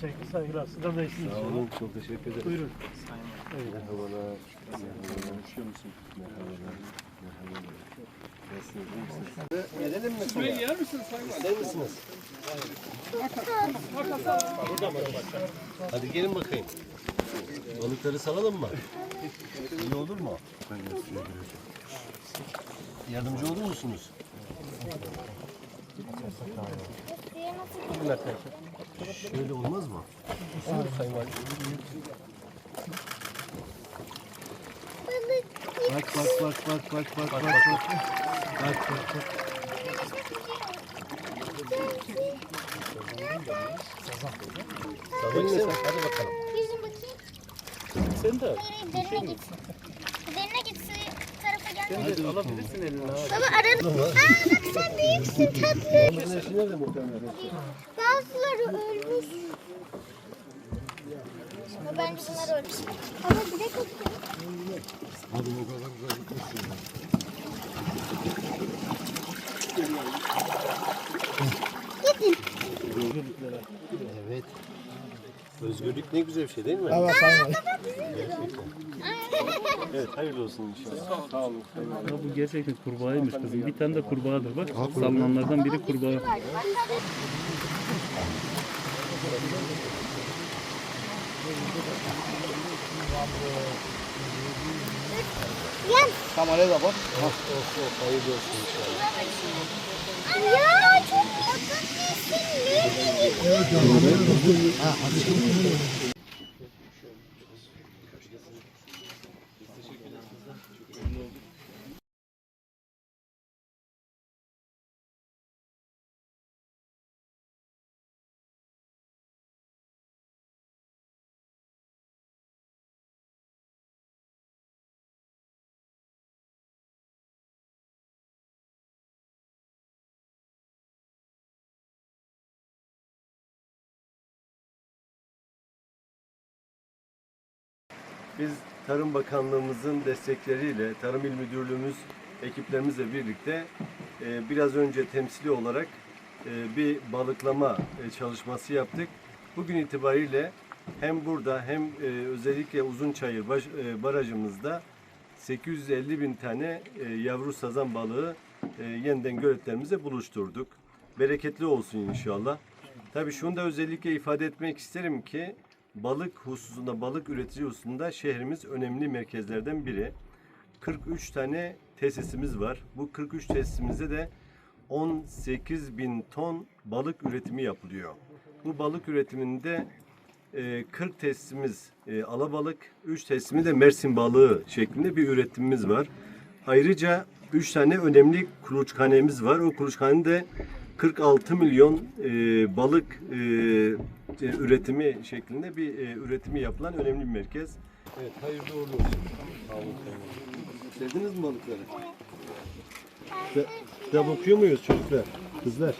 Teşekkür, saygılar. Sizden de iyisiniz. Sağ olun, çok teşekkür ederim. Buyurun. Evet. Merhabalar. Merhabalar. Uçuyor musun? Merhabalar. Merhabalar. Nasılsınız? İyi misiniz? Gelelim mi? Şuraya girer misiniz? Sayın Gelelim misiniz? Hayır. Hadi gelin bakayım. Balıkları salalım mı? İyi olur mu? Yardımcı olur musunuz? Şöyle olmaz mı? Olur Sayın Valim. Bak bak bak bak bak bak bak bak. Bak bak bak. Sabah sen hadi bakalım. Yüzün bakayım. Sen de. Hayır, derine git. Derine git. Tarafa gel. Hadi alabilirsin eline. Baba arada. Aa bak sen büyüksün tatlı. Bazıları ölmüş. Ama bence bunlar ölmüş. Baba bir de bakayım. Abi o kadar güzel Gidin. Evet. Özgürlük ne güzel bir şey değil mi? Baba Evet, hayırlı olsun inşallah. Sağ olun. Ya bu gerçekten kurbağaymış kızım. Bir tane de kurbağadır bak. Salınanlardan biri kurbağa. Kameraya da bak. Oh, oh, hayırlı olsun inşallah. Ya çok. Ne? Biz Tarım Bakanlığımızın destekleriyle, Tarım İl Müdürlüğümüz ekiplerimizle birlikte e, biraz önce temsili olarak e, bir balıklama e, çalışması yaptık. Bugün itibariyle hem burada hem e, özellikle Uzunçayır baş, e, barajımızda 850 bin tane e, yavru sazan balığı e, yeniden göletlerimize buluşturduk. Bereketli olsun inşallah. Tabii şunu da özellikle ifade etmek isterim ki balık hususunda, balık üretici hususunda şehrimiz önemli merkezlerden biri. 43 tane tesisimiz var. Bu 43 tesisimizde de 18 bin ton balık üretimi yapılıyor. Bu balık üretiminde e, 40 tesisimiz e, alabalık, 3 tesisimiz de Mersin balığı şeklinde bir üretimimiz var. Ayrıca 3 tane önemli kuluçkanemiz var. O kuluçkanede 46 milyon e, balık e, e, üretimi şeklinde bir e, üretimi yapılan önemli bir merkez. Evet, hayırlı uğurlu olsun. Sağ olun. Sevdiniz mi balıkları? Kitap okuyor muyuz çocuklar? Kızlar?